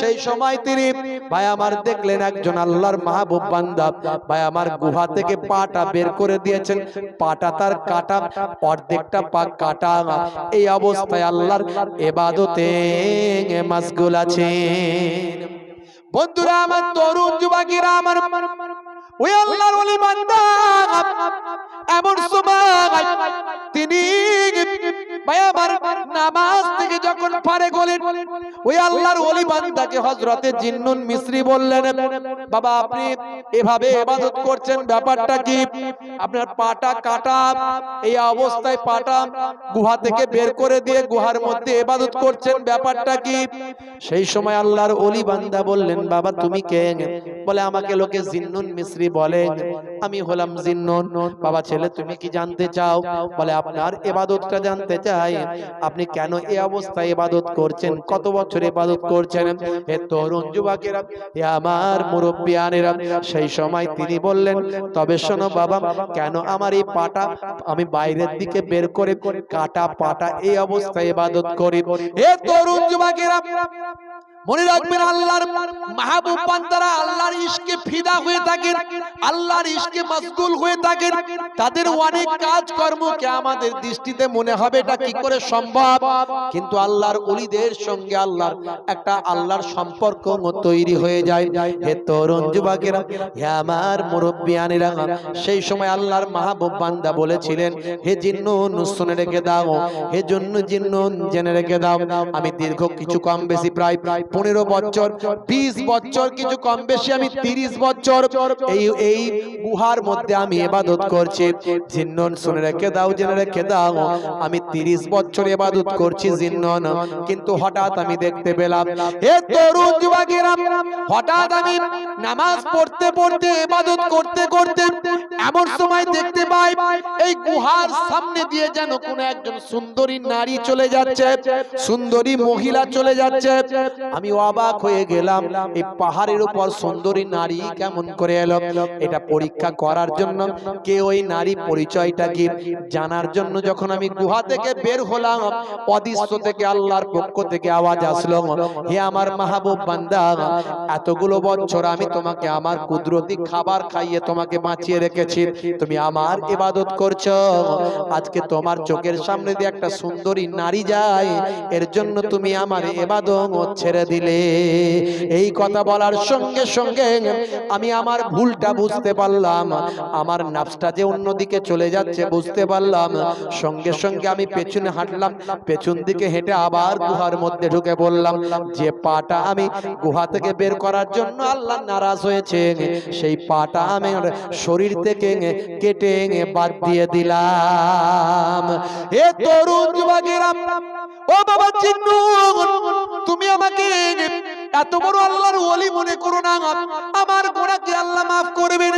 সেই সময় তিনি, ভাই, আমার দেখলেন একজন আল্লাহর মাহবুব বান্দা। ভাই, আমার গুহা থেকে পাটা বের করে দিয়েছেন। পাটা তার কাটা, অর্ধেকটা পা কাটা। এই অবস্থায় আল্লাহর এবাদতে মাসগুল আছে বন্ধুরা, আমার তরুণ যুবকেরা, আমার আপনার পাটা কাটা, এই অবস্থায় পাটা গুহা থেকে বের করে দিয়ে গুহার মধ্যে ইবাদত করছেন, ব্যাপারটা কি? সেই সময় আল্লাহর ওলি বললেন, বাবা তুমি কে? বলে, আমাকে লোকে জিন্নুন মিসরি বলে আমি হলাম জিন্নুন। বাবা ছেলে তুমি কি জানতে চাও? বলে আপনার ইবাদতটা জানতে চাই। আপনি কেন এই অবস্থায় ইবাদত করছেন? কত বছর ইবাদত করছেন? হে তরুণ যুবকেরা হে আমার মুরব্বিয়ানেরা। সেই সময় তিনি বললেন তবে শোনো বাবা কেন আমার এই পাটা আমি বাইরের দিকে বের করে কাটা পাটা এই অবস্থায় ইবাদত করি। হে তরুণ যুবকেরা মনে রাখবেন আল্লাহর মাহবুব বান্দারা আল্লাহর ইশকে ফিদা হয়ে থাকেন, আল্লাহর ইশকে মাসগুল হয়ে থাকেন। তাদের অনেক কাজ কর্মকে আমাদের দৃষ্টিতে মনে হবে এটা কি করে সম্ভব? কিন্তু আল্লাহর ওলিদের সঙ্গে আল্লাহর একটা আল্লাহর সম্পর্ক তৈরি হয়ে যায়। হে তরুণ যুবকেরা, হে আমার মুরব্বিয়ানেরা, সেই সময় আল্লাহর মাহবুব বান্দা বলেছিলেন, হে জিন্নুন, শুনে রেখে দাও। হে জন্য জিন্নুন, জেনে রেখে দাও। আমি দীর্ঘ কিছু কম বেশি প্রায় প্রায় পনেরো বছর, বিশ বছর, কিছু কম বেশি আমি তিরিশ বছর, এই এই গুহার মধ্যে আমি এবাদত করছি। জিন্নন শুনে রেখে দাও, জেনে রেখে দাও, আমি তিরিশ বছর এবাদত করছি জিন্নন কিন্তু হঠাৎ আমি দেখতে পেলাম, হে তরুণ যুবকেরা, হঠাৎ আমি নামাজ পড়তে পড়তে, এবাদত করতে করতে এমন সময় দেখতে পাই এই গুহার সামনে দিয়ে যেন কোন একজন সুন্দরী নারী চলে যাচ্ছে সুন্দরী মহিলা চলে যাচ্ছে। আমি অবাক হয়ে গেলাম এই পাহাড়ের উপর সুন্দরী নারী কেমন করে এলো? এটা পরীক্ষা করার জন্য কে ওই নারী পরিচয়টা কি জানার জন্য যখন আমি গুহা থেকে বের হলাম অদৃশ্য থেকে আল্লাহর পক্ষ থেকে আওয়াজ আসলো। হে আমার মাহবুব বান্দা এতগুলো বছর আমি তোমাকে আমার কুদরতি খাবার খাইয়ে তোমাকে বাঁচিয়ে রেখেছি তুমি আমার ইবাদত করছ। আজকে তোমার চোখের সামনে দিয়ে একটা সুন্দরী নারী যায়, এর জন্য তুমি আমার ইবাদত ছেড়ে দিলে। এই কথা বলার সঙ্গে সঙ্গে আমি আমার ভুলটা বুঝতে পারলাম, আমার নাফসটা যে অন্যদিকে চলে যাচ্ছে বুঝতে পারলাম। সঙ্গে সঙ্গে আমি পেছনে হাঁটলাম, পেছন দিকে হেঁটে আবার গুহার মধ্যে ঢুকে বললাম যে পাটা আমি গুহা থেকে বের করার জন্য আল্লাহ নারাজ হয়েছে সেই পাটা আমি আমার শরীর থেকে কেটে বাদ দিয়ে দিলাম। এ তরুণ যুবকেরা ও বাবা চিন্নু তুমি আমাকে এত বড় আল্লাহর ওলি মনে করো না আমার গোড়াকে আল্লাহ মাফ করবেন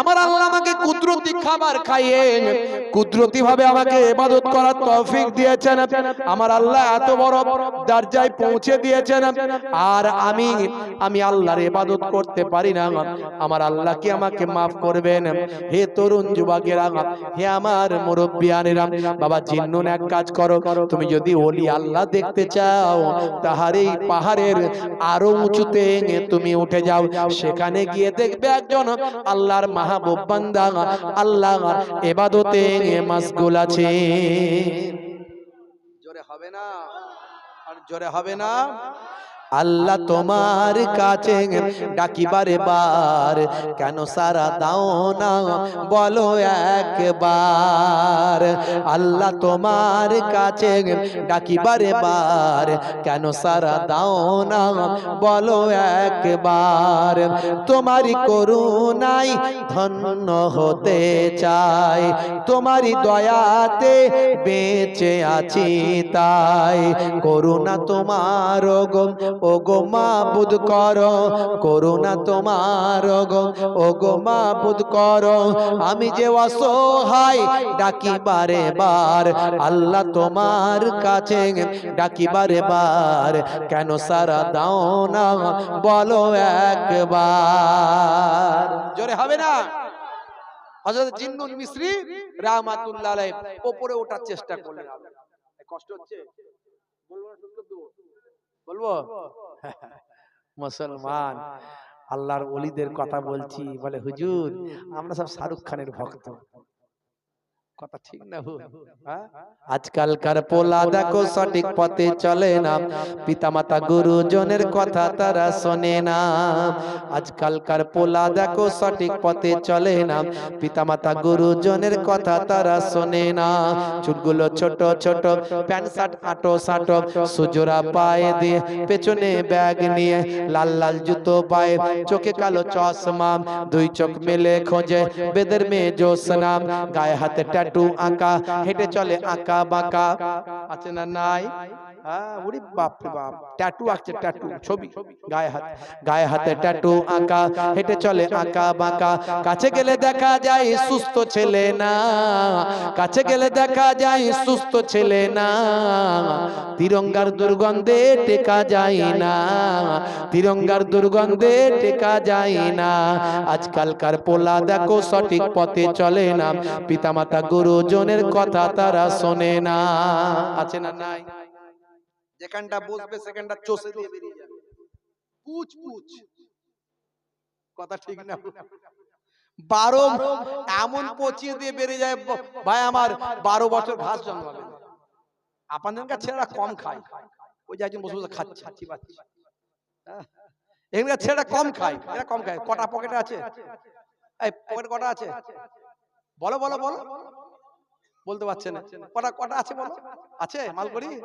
আমার আল্লাহ আমাকে কুদরতি খাবার খাইয়ে কুদরতি ভাবে আমাকে ইবাদত করার তৌফিক দিয়েছেন। আমার আল্লাহ এত বড় দরজায় পৌঁছে দিয়েছেন আর আমি আমি আল্লাহর ইবাদত করতে পারি না আমার আল্লাহ কি আমাকে মাফ করবেন? হে তরুণ যুবকেরা, হে আমার মুরব্বিয়ানেরা, বাবা জিন্নুন, এক কাজ করো, তুমি যদি ওলি আল্লাহ দেখতে চাও, তাহার এই পাহাড়ের আরও উঁচুতে তুমি উঠে যাও। সেখানে গিয়ে দেখবে একজন আল্লাহর মাহবুব বান্দা আল্লাহ এবাদতে মাসগুল আছে। জোরে হবে না? আর জোরে হবে না? আল্লাহ তোমার কাছে ডাকিবারে বার। কেন সারা দাও না বলো একবার। আল্লাহ তোমার কাছে ডাকিবারে বার। কেন সারা দাও না বলো একবার। তোমারই করুণাই ধন্য হতে চাই। তোমারই দয়াতে বেঁচে আছি তাই। করুণা তোমার গো। ও গো মাবুদ করো, করুণা তোমার গো। ও গো মাবুদ করো, আমি যে অসহায় ডাকি বারে বার আল্লাহ তোমার কাছে ডাকি বারে বার কেন সারা দাও না, বলো একবার। জোরে হবে না? হযরত জিন্নুল মিসরি রাহমাতুল্লাহ উপরে ওঠার চেষ্টা করলেন। কষ্ট হচ্ছে? বলব না? বলব? মুসলমান। আল্লাহর অলিদের কথা বলছি বলে হুজুর আমরা সব শাহরুখ খানের ভক্ত। কথা ঠিক না। ভুল। হ্যাঁ? আজকালকার পোলা দেখো সঠিক পথে চলে না। পিতামাতা গুরুজনের কথা তারা শোনে না। আজকালকার পোলা দেখো সঠিক পথে চলে না। পিতামাতা গুরুজনের কথা তারা শোনে না। চুলগুলো ছোট ছোট প্যান্ট শার্ট আটো সাটো সুজোরা পায়ে দিয়ে পেছনে ব্যাগ নিয়ে লাল লাল জুতো পায়ে চোখে কালো চশমা দুই চোখ মেলে খোঁজে বেদের মেয়ে জোসনা গায়ে হাতে ট্যাটু আঁকা হেঁটে চলে আঁকা বাঁকা। আছে না নাই? ওরে বাপ বাপ ট্যাটু আঁকছে ট্যাটু ছবি। গায়ে হাতে গায়ে হাতে ট্যাটু আঁকা হেঁটে চলে আঁকা বাঁকা। কাছে গেলে দেখা যায় সুস্থ ছেলে না কাছে গেলে দেখা যায় সুস্থ ছেলে না। তিরঙ্গার দুর্গন্ধে টেকা যায় না তিরঙ্গার দুর্গন্ধে টেকা যায় না। আজকালকার পোলা দেখো সঠিক পথে চলে না পিতামাতা গুরুজনের কথা তারা শোনে না। আছে না নাই? যেখানটা বসবে সেখানটা চষে দিয়ে বেরিয়ে যাবে। পুচ পুচ। কথা ঠিক না বারো এমন পচিয়ে দিয়ে বেরিয়ে যায় ভাই আমার বারো বছর ঘাস জন্মাবে আপনাদের কাছে ছেলেরা কম খায়। ওই যে একজন বসে বসে খাচ্ছে। খাচ্ছি পাচ্ছি এখানকার ছেলেরা কম খায়। এরা কম খায়। কটা পকেটে আছে? এই পকেট কটা আছে? বলো বলো বলো। বলতে পারছে না। কটা কটা আছে বলো? আছে মালকড়ি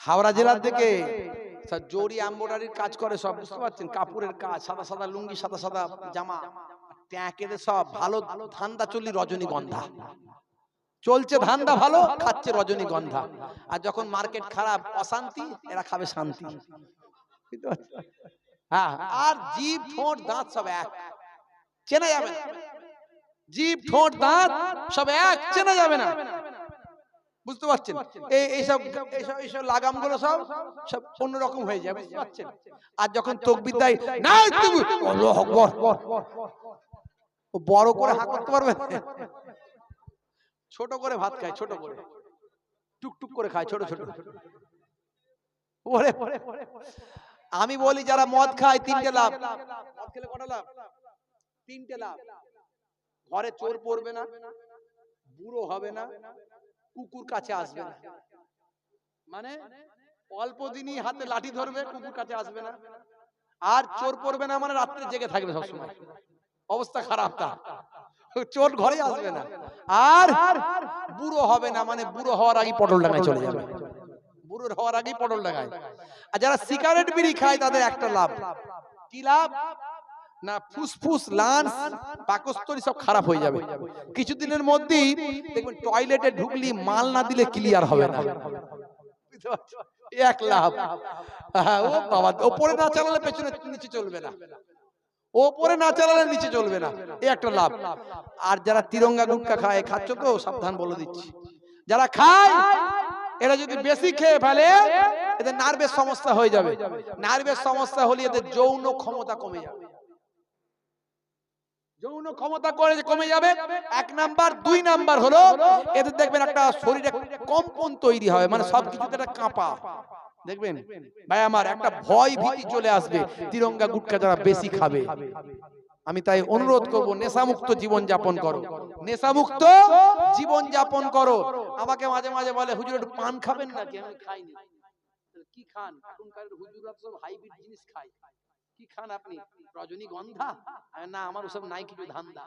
হাওড়া জেলার থেকে সব জরি এমব্রয়ডারির কাজ করে সব বুঝতে পারছেন? কাপড়ের কাজ সাদা সাদা লুঙ্গি সাদা সাদা জামা ট্যাঁকেদের সব ভালো ধান্দা চলি রজনীগন্ধা। চলছে ধান্দা ভালো খাচ্ছে রজনীগন্ধা। আর যখন মার্কেট খারাপ অশান্তি এরা খাবে শান্তি। হ্যাঁ আর জিভ ঠোঁট দাঁত সব এক। চেনা যাবে জিভ ঠোঁট দাঁত সব এক চেনা যাবে না। বুঝতে পারছেন? এই এইসব এইসব এইসব লাগামগুলো সব সব অন্যরকম হয়ে যায় বুঝতে পারছেন? আর যখন তকবির দেয় না তুমি বড় করে হাত করতে পারবে? ছোট করে ভাত খায় ছোট করে। টুকটুক করে খায় ছোট ছোট। ওরে। আমি বলি যারা মদ খায় তিনটে লাভ। মদ খেলে কটা লাভ? তিনটে লাভ। ঘরে চোর পড়বে না, বুড়ো হবে না, কুকুর কাছে আসবে না। মানে অল্প দিনই হাতে লাঠি ধরবে, কুকুর কাছে আসবে না। আর চোর পড়বে না মানে রাত্রে জেগে থাকবে সবসময়। অবস্থা খারাপ তা। চোর ঘরে আসবে না। আর বুড়ো হবে না মানে বুড়ো হওয়ার আগে পটল ডাঙায় চলে যাবে। বুড়োর হওয়ার আগেই পটল ডাঙায়। আর যারা সিগারেট বিড়ি খায় তাদের একটা লাভ। কি লাভ? না ফুসফুস লাঞ্চ পাকস্থলী সব খারাপ হয়ে যাবে। কিছুদিনের মধ্যেই দেখবেন টয়লেটে ঢুকলি মাল না দিলে ক্লিয়ার হবে না। এক লাভ ও বাবা ওপরে না চালালে পেছনে নিচে চলবে না। ওপরে না চালালে নিচে চলবে না। এই একটা লাভ। আর যারা তিরঙ্গা গুটকা খায় খাচ্ছ তো সাবধান বলে দিচ্ছি। যারা খায় এরা যদি বেশি খেয়ে ফেলে এদের নার্ভের সমস্যা হয়ে যাবে। নার্ভের সমস্যা হলে এদের যৌন ক্ষমতা কমে যাবে। যৌন ক্ষমতা করে কমে যাবে, এক নাম্বার। দুই নাম্বার হলো এদের দেখবেন একটা শরীরে কম্পন তৈরি হয় মানে সবকিছুতে একটা কাঁপা। দেখবেন? ভাই, আমার একটা ভয় ভীতি চলে আসবে, তিরঙ্গা গুটকা যারা বেশি খাবে। আমি তাই অনুরোধ করব, নেশামুক্ত জীবন যাপন করো। নেশামুক্ত জীবন যাপন করো। আমাকে মাঝে মাঝে বলে, হুজুর, একটু পান খাবেন নাকি? আমি কি খান? এখনকার হুজুররা তো সব হাইব্রিড জিনিস খায়। কি খান আপনি? রজনীগন্ধা না, আমার ওসব নাই কিছু ধান্দা।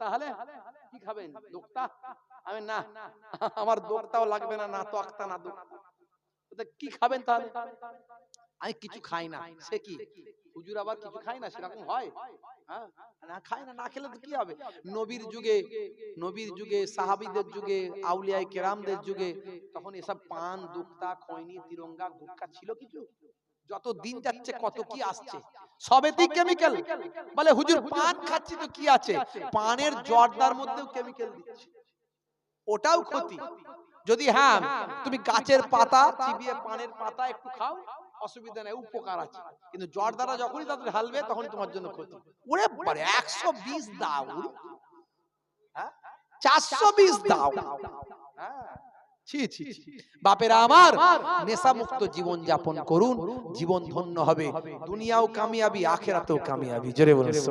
তাহলে কি খাবেন? দোক্তা? আমি না, আমার দোক্তাও লাগবে না না তো আক্তা, না দোক্তা। কি খাবেন তাহলে? আমি কিছু খাই না। সে কি? হুজুর আবার কিছু খাই না? সেরকম হয়? হ্যাঁ? না না খেলে কি হবে? নবীর যুগে নবীর যুগে, সাহাবীদের যুগে, আউলিয়ায় কেরামদের যুগে, তখন এসব পান, দুক্তা, খৈনি, তিরঙ্গা, গুটকা ছিল কিছু? যত দিন যাচ্ছে কত কি আসছে। সবেতেই কেমিক্যাল বলে হুজুর পান খাচ্ছি তো কি আছে? পানের জর্দার মধ্যেও কেমিক্যাল দিচ্ছে। ওটাও ক্ষতি। যদি হ্যাঁ তুমি গাছের পাতা চিবিয়ে পানের পাতা একটু খাও অসুবিধা নেই উপকার আছে। কিন্তু জর্দারা যখনই তাদের হালবে তখনই তোমার জন্য ক্ষতি। ওরে বারে একশো বিশ দাও। হ্যাঁ? চারশো বিশ দাও। হ্যাঁ। বাপেরা আমার নেশামুক্ত জীবন যাপন করুন জীবন ধন্য হবে। দুনিয়াও কামিয়াবি আখেরাতেও কামিয়াবি। জোরে বলেছ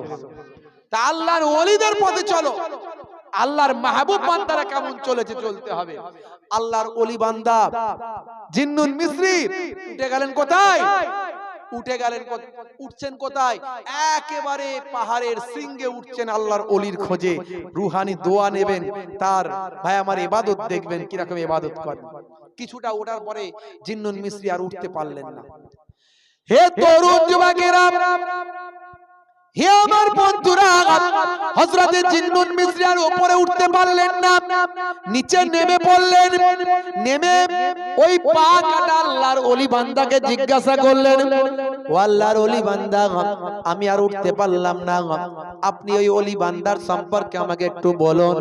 তা আল্লাহর ওলিদের পথে চলো। আল্লাহর মাহবুব বান্দারা কেমন চলেছে চলতে হবে? আল্লাহর ওলি বান্দা জিন্নুন মিস্রি উঠে গেলেন কোথায়? উঠে গেলেন উঠছেন কোথায়? একেবারে পাহাড়ের শৃঙ্গে উঠছেন আল্লাহর অলির খোঁজে। রুহানি দোয়া নেবেন। তার ভাই আমার এবাদত দেখবেন, কীরকম এবাদত করেন। কিছুটা ওঠার পরে জিন্নুন মিস্ত্রি আর উঠতে পারলেন না। হে তরুণ যুবকেরা! হে আমার বন্ধুরা, হযরতে জিন্নুন মিস্রি উপরে উঠতে পারলেন না। নিচে নেমে পড়লেন। নেমে ওই পা কাটা আল্লাহর ওলি বান্দাকে জিজ্ঞাসা করলেন, ও আল্লাহর ওলি বান্দা, আমি আর উঠতে পারলাম না। আপনি ওই ওলি বান্দার সম্পর্কে আমাকে একটু বলুন।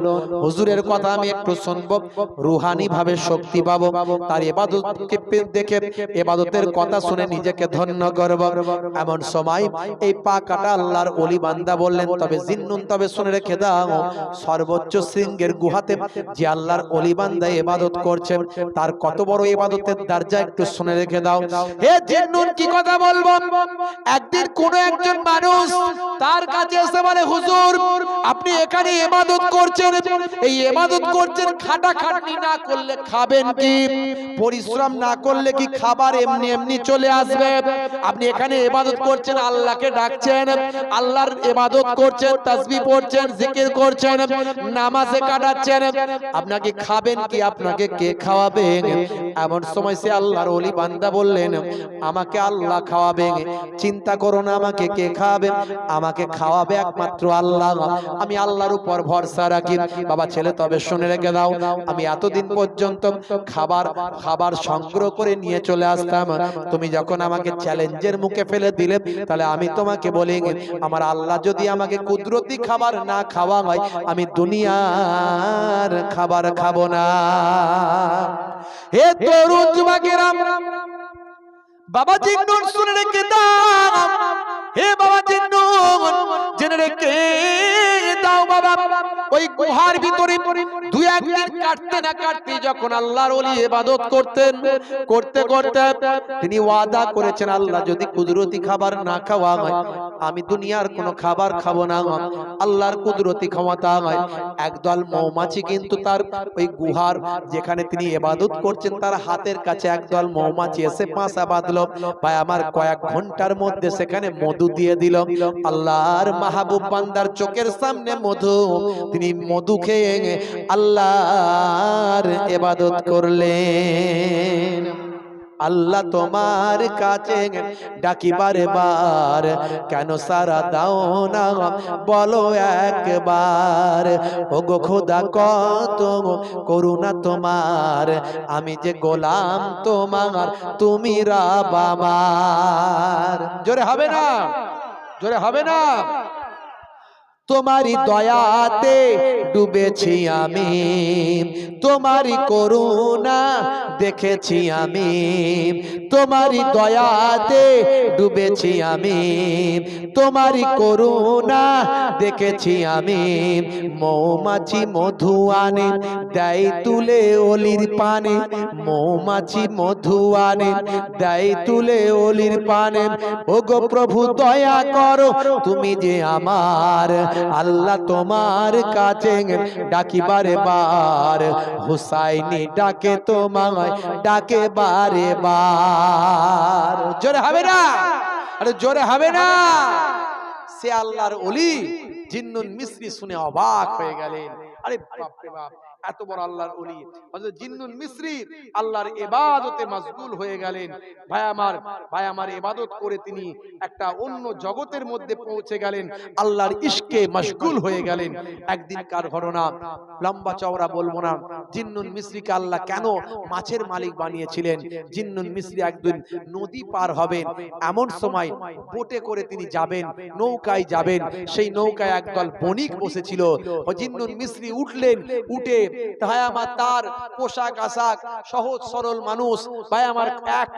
হুজুরের কথা আমি একটু শুনব। রুহানি ভাবে শক্তি পাবো। তার এবাদতকে দেখে এবাদতের কথা শুনে নিজেকে ধন্য করব। এমন সময় এই পা কাটা আল্লাহর ওলি বান্দা বললেন, তবে জিন্নুন, তবে শুনে রেখে দাও, সর্বোচ্চ শৃঙ্গের গুহাতে যে আল্লাহর ওলি বান্দা ইবাদত করছেন তার কত বড় ইবাদতের দরজা একটু শুনে রেখে দাও। হে জিন্নুন, কি কথা বলব? একদিন কোন একজন মানুষ তার কাছে এসে বলে হুজুর আপনি এখানে ইবাদত করছেন। এই ইবাদত করছেন খাটা খাটনি না করলে খাবেন কি? পরিশ্রম না করলে কি খাবার এমনি এমনি চলে আসবে? আপনি এখানে ইবাদত করছেন আল্লাহকে ডাকছেন আল্লাহর ইবাদত করছেন তাসবিহ পড়ছেন জিকির করছেন নামাজে কাটাচ্ছেন আপনাকে খাবেন কি? আপনাকে কে খাওয়াবেন? এমন সময় সে আল্লাহর ওলি বান্দা বললেন আমাকে আল্লাহ খাওয়াবেন চিন্তা করো না আমাকে কে খাওয়াবে আমাকে খাওয়াবে একমাত্র আল্লাহ। আমি আল্লাহর উপর ভরসা রাখি। বাবা ছেলে তবে শুনে রেখে দাও আমি এতদিন পর্যন্ত খাবার খাবার সংগ্রহ করে নিয়ে চলে আসতাম। তুমি যখন আমাকে চ্যালেঞ্জের মুখে ফেলে দিলে তাহলে আমি তোমাকে বলি আমার আল্লাহ যদি আমাকে কুদরতি খাবার না খাওয়া হয় আমি দুনিয়ার খাবার খাব না। হে তরুণ যুবকেরা বাবা জিন্নুন শুনে রেখে দাও। হে বাবা জিন্নুন জেনে রেখে দাও বাবা। ওই গুহার ভিতরে দুই একদিন কাটতে না কাটতে যখন আল্লাহর ওলি ইবাদত করতেন, করতে করতে তিনি ওয়াদা করেছেন, আল্লাহ, যদি কুদরতি খাবার না খাওয়া হয়, আমি দুনিয়ার কোনো খাবার খাব না, আল্লাহর কুদরতি ক্ষমতা হয়। একদল মৌমাছি কিন্তু তার ওই গুহার যেখানে তিনি ইবাদত করছেন, তার হাতের কাছে একদল মৌমাছি এসে পাঁচা বাঁধলো। ভাই, আমার কয়েক ঘণ্টার মধ্যে সেখানে মধু দিয়ে দিল। আল্লাহর মাহবুব বান্দার চোখের সামনে মধু। তিনি মধু খেয়ে আল্লাহর ইবাদত করলেন। আল্লাহ তোমার কাছে ডাকিবারে বার, কেন সারা দাও না? বলো একবার ও গো খোদা, কত করুণা তোমার, আমি যে গোলাম তোমার, তুমি রাব আমার। জোরে হবে না? জোরে হবে না? তোমারই দয়াতে ডুবেছি আমি। তোমারই করুণা দেখেছি আমি। তোমারই দয়াতে ডুবেছি আমি। তোমারই করুণা দেখেছি আমি। মৌমাছি মধু আনে দেয় তুলে অলির পানে। মৌমাছি মধু আনে দেয় তুলে অলির পানে। ও গো প্রভু দয়া করো তুমি যে আমার আল্লাহ তোমার কাছে ডাকিবারে বার। হুসাইনি ডাকে তোমায় ডাকে বারে বার। জোরে হবে না? আরে জোরে হবে না? সে আল্লাহর ওলি জিন্নুন মিস্রি শুনে অবাক হয়ে গেলেন। আরে বাপ রে বাপ। এত বড় আল্লাহর ওলি। হযরত জিন্নুন মিস্রি আল্লাহর ইবাদতে মশগুল হয়ে গেলেন। ভাই আমার ভাই আমার ইবাদত করে তিনি একটা অন্য জগতের মধ্যে পৌঁছে গেলেন। আল্লাহর ইশকে মশগুল হয়ে গেলেন। একদিন কার ঘটনা? লম্বা চওড়া বলব না। জিন্নুন মিস্রিকে আল্লাহ কেন মাছের মালিক বানিয়েছিলেন? জিন্নুন মিস্রি একদিন নদী পার হবেন। এমন সময় বোটে করে তিনি যাবেন নৌকায় যাবেন সেই নৌকায় একদল বণিক বসেছিল। ও জিন্নুন উঠলেন উঠে ভাই আমার তার পোশাক, আশাক, সহজ, সরল মানুষ। ভাই আমার এক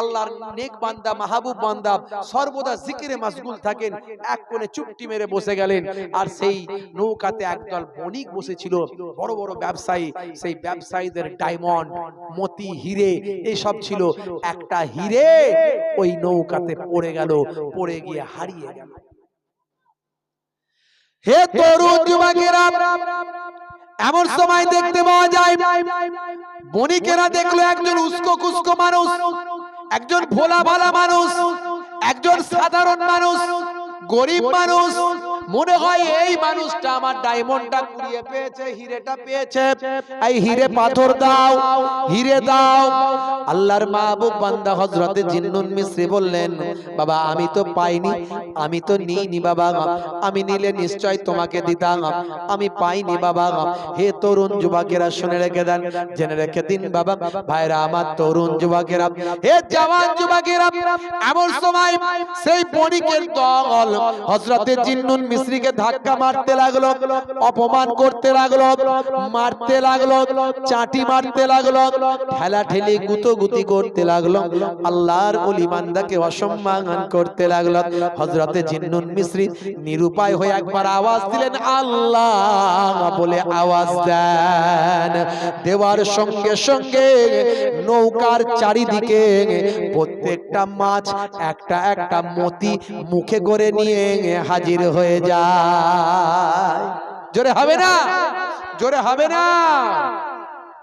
আল্লাহর নেক বান্দা, মাহবুব বান্দা সর্বদা জিকিরে মাসগুল থাকেন, এক কোণে চুপটি মেরে বসে গেলেন। আর সেই নৌকাতে একদল বণিক বসেছিল, বড় বড় ব্যবসায়ী, সেই ব্যবসায়ীদের ডায়মন্ড, মতি, হিরে এইসব ছিল। একটা হিরে ওই নৌকাতে পড়ে গেল, পড়ে গিয়ে হারিয়ে গেল। হে তরুণ যুবকেরা! এমন সময় দেখতে পাওয়া যায়, বণিকেরা দেখল একজন উস্কো কুস্কো মানুষ, একজন ভোলা ভালা মানুষ, একজন সাধারণ মানুষ, গরিব মানুষ মনে হয় এই মানুষটা আমার ডায়মন্ডটা কুড়িয়ে পেয়েছে, হিরেটা পেয়েছে। এই হিরে পাথর দাও, হিরে দাও। আল্লাহর মাহবুব বান্দা হযরতে জিন্নুন মিশ্রি বললেন, বাবা, আমি তো পাইনি, আমি তো নিইনি বাবা, আমি নিলে নিশ্চয় তোমাকে দিতাম, আমি পাইনি বাবা। হে তরুণ যুবকেরা, শুনে রেখে দেন, জেনে রেখে দিন বাবা। ভাইরা, আমার তরুণ যুবকেরা, হে জওয়ান যুবকেরা, এমন সময় সেই বণিকের দল হযরতে জিন্নুন মিশ্রিকে ধাক্কা মারতে লাগল, অপমান করতে লাগল, মারতে লাগল, চাটি মারতে লাগল ঠেলা ঠেলি গুতোগুতি করতে লাগল, আল্লাহর ওলি বান্দাকে অসম্মান করতে লাগল। হযরতে জিন্নুন মিশ্রি নিরুপায় হয়ে একবার আওয়াজ দিলেন, আল্লাহ বলে আওয়াজ দেন। দেওয়ার সঙ্গে সঙ্গে নৌকার চারিদিকে প্রত্যেকটা মাছ একটা একটা মতি মুখে করে নিয়ে হাজির হয়ে যায়। জোরে হবে না? জোরে হবে না।